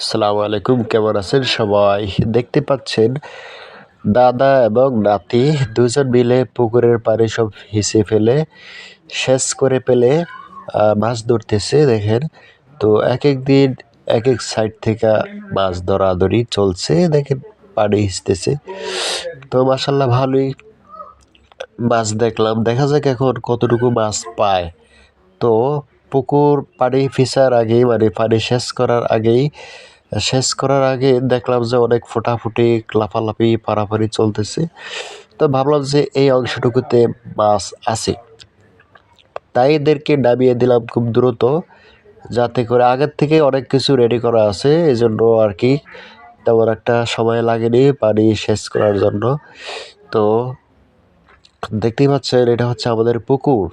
আসসালামু আলাইকুম, কেমন আছেন সবাই? দেখতে পাচ্ছেন, দাদা এবং নাতি দুজন মিলে পুকুরের পানি সব হিসে ফেলে শেষ করে ফেলে মাছ ধরতেছে, দেখেন। তো এক এক দিন এক এক সাইড থেকে মাছ ধরাধরি চলছে, দেখেন, পানি হিসতেছে তো মাসাল্লাহ ভালোই মাছ দেখলাম। দেখা যাক এখন কতটুকু মাছ পায়। তো পুকুর পানি ফিসার আগেই মানে পানি শেষ করার আগেই শেষ করার আগে দেখলাম যে অনেক ফোটাফুটি, লাফালাফি পারাপারি চলতেছে। তো ভাবলাম যে এই অংশটুকুতে মাছ আছে। তাই এদেরকে নামিয়ে দিলাম খুব দ্রুত, যাতে করে আগের থেকে অনেক কিছু রেডি করা আছে। এই জন্য আর কি তেমন একটা সময় লাগেনি পানি শেষ করার জন্য। তো দেখতেই পাচ্ছেন, এটা হচ্ছে আমাদের পুকুর।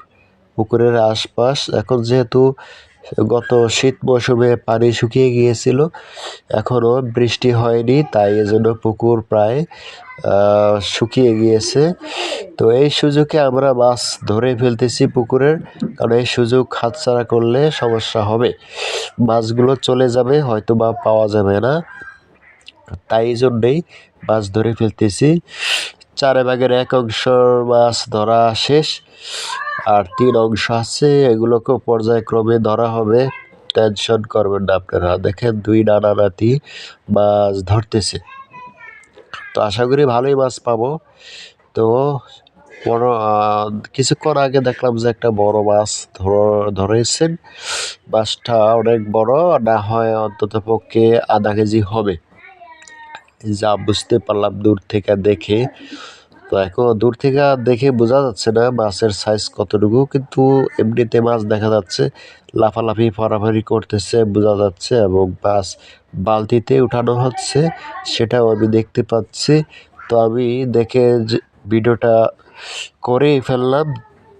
পুকুরের আশপাশ। এখন যেহেতু গত শীত মৌসুমে পানি শুকিয়ে গিয়েছিল। এখনও বৃষ্টি হয়নি, তাই এজন্য পুকুর প্রায় শুকিয়ে গিয়েছে। তো এই সুযোগে আমরা মাছ ধরে ফেলতেছি পুকুরের, কারণ এই সুযোগ হাতছাড়া করলে সমস্যা হবে। মাছগুলো চলে যাবে হয়তো বা পাওয়া যাবে না। তাই জন্যেই মাছ ধরে ফেলতেছি। চারে ভাগের এক অংশ মাছ ধরা শেষ, আর তিন অংশ আছে এগুলোকেও পর্যায়ক্রমে ধরা হবে। টেনশন করবেন না আপনারা। দেখেন দুই নানা নাতি মাছ ধরতেছে। তো আশা করি ভালোই মাছ পাবো। তো বড় কিছুক্ষণ আগে দেখলাম যে একটা বড় মাছ ধরেছেন। মাছটা অনেক বড়, না হয় অন্তত পক্ষে আধা কেজি হবে। যা বুঝতে পারলাম দূর থেকে দেখে। তো এখন দূর থেকে দেখে বোঝা যাচ্ছে না মাছের সাইজ কতটুকু, কিন্তু এমনিতে মাছ দেখা যাচ্ছে লাফালাফি, ফাড়াফাড়ি করতেছে, বোঝা যাচ্ছে এবং মাছ বালতিতে উঠানো হচ্ছে, সেটাও আমি দেখতে পাচ্ছি। তো আমি দেখে ভিডিওটা করেই ফেললাম,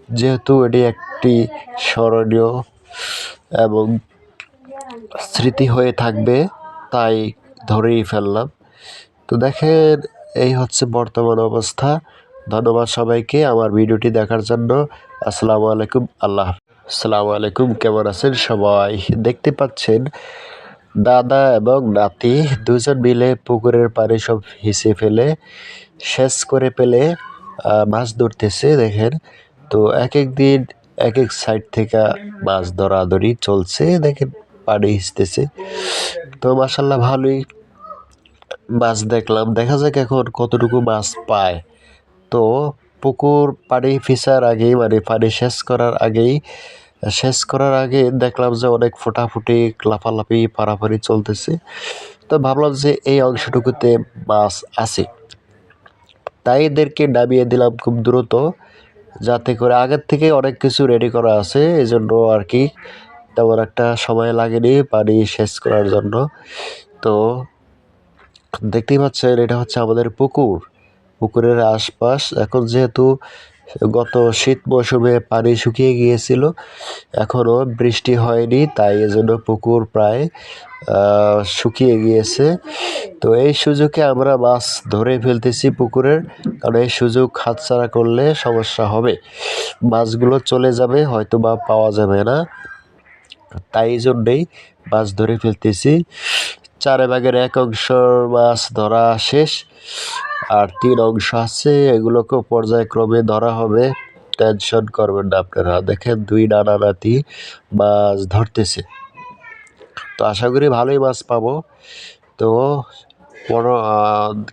যেহেতু এটি একটি স্মরণীয় এবং স্মৃতি হয়ে থাকবে, তাই ধরেই ফেললাম। তো দেখেন, এই হচ্ছে বর্তমান অবস্থা। ধন্যবাদ সবাইকে আমার ভিডিওটি দেখার জন্য। আসসালামু আলাইকুম, আল্লাহ আসসালামু আলাইকুম, কেমন আছেন সবাই? দেখতে পাচ্ছেন, দাদা এবং নাতি দুজন মিলে পুকুরের পানি সব হিসে ফেলে শেষ করে ফেলে মাছ ধরতেছে, দেখেন। তো এক এক দিন, এক এক সাইড থেকে মাছ ধরাধরি চলছে, দেখেন, পানি হিসতেছে তো মাসাল্লাহ ভালোই মাছ দেখলাম। দেখা যাক এখন কতটুকু মাছ পায়। তো পুকুর পানি ফিসার আগেই মানে পানি শেষ করার আগেই, শেষ করার আগে দেখলাম যে অনেক ফোটাফুটি লাফালাফি পারাপারি চলতেছে। তো ভাবলাম যে এই অংশটুকুতে মাছ আছে। তাই এদেরকে নামিয়ে দিলাম খুব দ্রুত, যাতে করে আগের থেকে অনেক কিছু রেডি করা আছে। এই জন্য আর কি তেমন একটা সময় লাগেনি পানি শেষ করার জন্য। তো দেখতেই পাচ্ছেন, এটা হচ্ছে আমাদের পুকুর। পুকুরের আশপাশ, এখন যেহেতু গত শীত মৌসুমে পানি শুকিয়ে গিয়েছিল এখনও বৃষ্টি হয়নি, তাই এজন্য পুকুর প্রায় শুকিয়ে গিয়েছে। তো এই সুযোগে আমরা মাছ ধরে ফেলতেছি পুকুরের, কারণ এই সুযোগ হাতছাড়া করলে সমস্যা হবে। মাছগুলো চলে যাবে হয়তো বা পাওয়া যাবে না। তাই জন্যেই মাছ ধরে ফেলতেছি। চারে ভাগের এক অংশ মাছ ধরা শেষ, আর তিন অংশ আছে এগুলোকেও পর্যায়ক্রমে ধরা হবে। টেনশন করবেন না আপনারা, দেখেন দুই নানা নাতি মাছ ধরতেছে। তো আশা করি ভালোই মাছ পাবো। তো বড়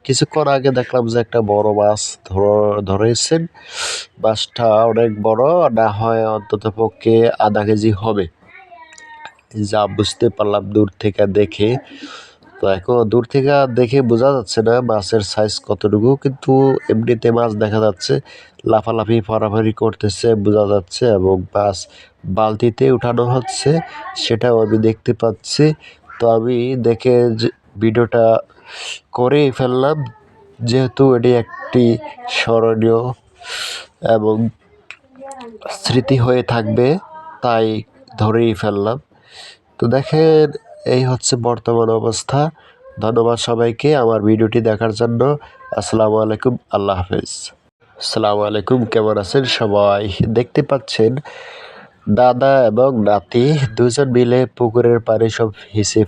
কিছুক্ষণ আগে দেখলাম যে একটা বড় মাছ ধরেছেন। মাছটা অনেক বড়, না হয় অন্তত পক্ষে আধা কেজি হবে। যা বুঝতে পারলাম দূর থেকে দেখে। তো এখন দূর থেকে দেখে বোঝা যাচ্ছে না মাছের সাইজ কতটুকু, কিন্তু এমনিতে মাছ দেখা যাচ্ছে লাফালাফি, ফাড়াফাড়ি করতেছে, বোঝা যাচ্ছে এবং মাছ বালতিতে উঠানো হচ্ছে, সেটাও আমি দেখতে পাচ্ছি। তো আমি দেখে ভিডিওটা করেই ফেললাম, যেহেতু এটি একটি স্মরণীয় এবং স্মৃতি হয়ে থাকবে, তাই ধরেই ফেললাম। তো দেখেন, এই হচ্ছে বর্তমান অবস্থা। ধন্যবাদ সবাইকে আমার ভিডিওটি দেখার জন্য। আসসালামু আলাইকুম, আল্লাহ হাফেজ। আসসালামু আলাইকুম, কেমন আছেন সবাই? দেখতে পাচ্ছেন, দাদা এবং নাতি দুজন মিলে পুকুরের পানি সব হিসেব